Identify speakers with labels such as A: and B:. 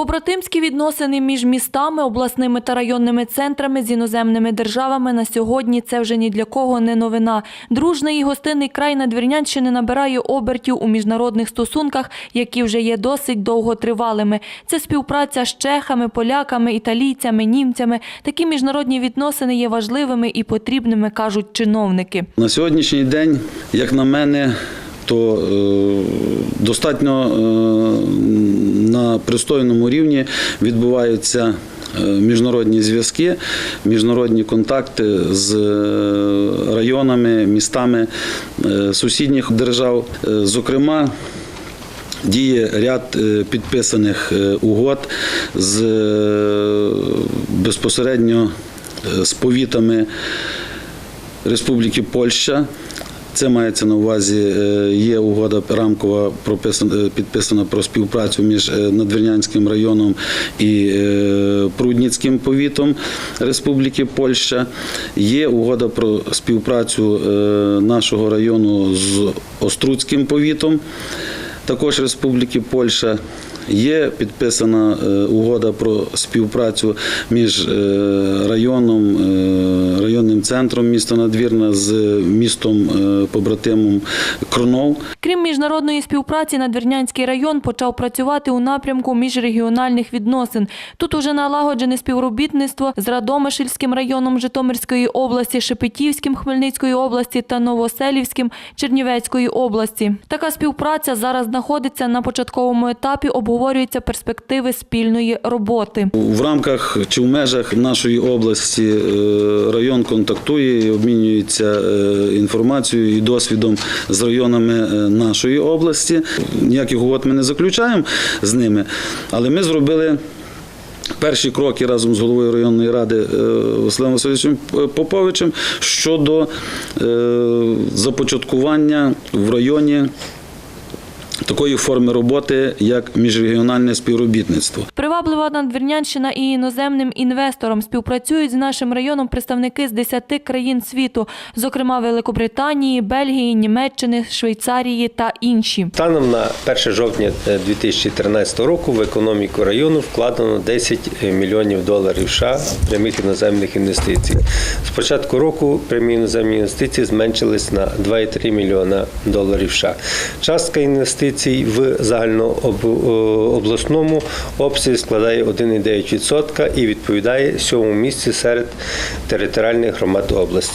A: Побратимські відносини між містами, обласними та районними центрами з іноземними державами на сьогодні це вже ні для кого не новина. Дружний і гостинний край Надвірнянщини набирає обертів у міжнародних стосунках, які вже є досить довготривалими. Це співпраця з чехами, поляками, італійцями, німцями. Такі міжнародні відносини є важливими і потрібними, кажуть чиновники.
B: На сьогоднішній день, як на мене, то е, достатньо е, на пристойному рівні відбуваються е, міжнародні зв'язки, міжнародні контакти з е, районами, містами е, сусідніх держав. Зокрема, Діє ряд підписаних угод з безпосередньо з повітами Республіки Польща. Це мається на увазі, е, є угода рамкова е, підписана про співпрацю між е, Надвірнянським районом і Прудніцьким повітом Республіки Польща. Є угода про співпрацю нашого району з Оструцьким повітом, також Республіки Польща. Є підписана угода про співпрацю між районом, центром міста Надвірна з містом е, побратимом Кронов.
A: Крім міжнародної співпраці, Надвірнянський район почав працювати у напрямку міжрегіональних відносин. Тут уже налагоджене співробітництво з Радомишльським районом Житомирської області, Шепетівським Хмельницької області та Новоселівським Чернівецької області. Така співпраця зараз знаходиться на початковому етапі, обговорюються перспективи спільної роботи.
B: В рамках чи в межах нашої області е, район контактує і обмінюється е, інформацією і досвідом з районами е, нашої області. Ніяких угод ми не заключаємо з ними, але ми зробили. Перші кроки разом з головою районної ради е, Василем Васильовичем Поповичем щодо започаткування в районі такої форми роботи, як міжрегіональне співробітництво.
A: Приваблива Надвірнянщина і іноземним інвесторам співпрацюють з нашим районом представники з 10 країн світу, зокрема Великобританії, Бельгії, Німеччини, Швейцарії та інші.
C: Станом на 1 жовтня е, 2013 року в економіку району вкладено 10 мільйонів доларів США прямих іноземних інвестицій. З початку року прямі іноземні інвестиції зменшились на 2,3 мільйона доларів США. Частка інвестицій в загальнообласному обсязі складає 1,9% і відповідає сьомому місці серед територіальних громад області.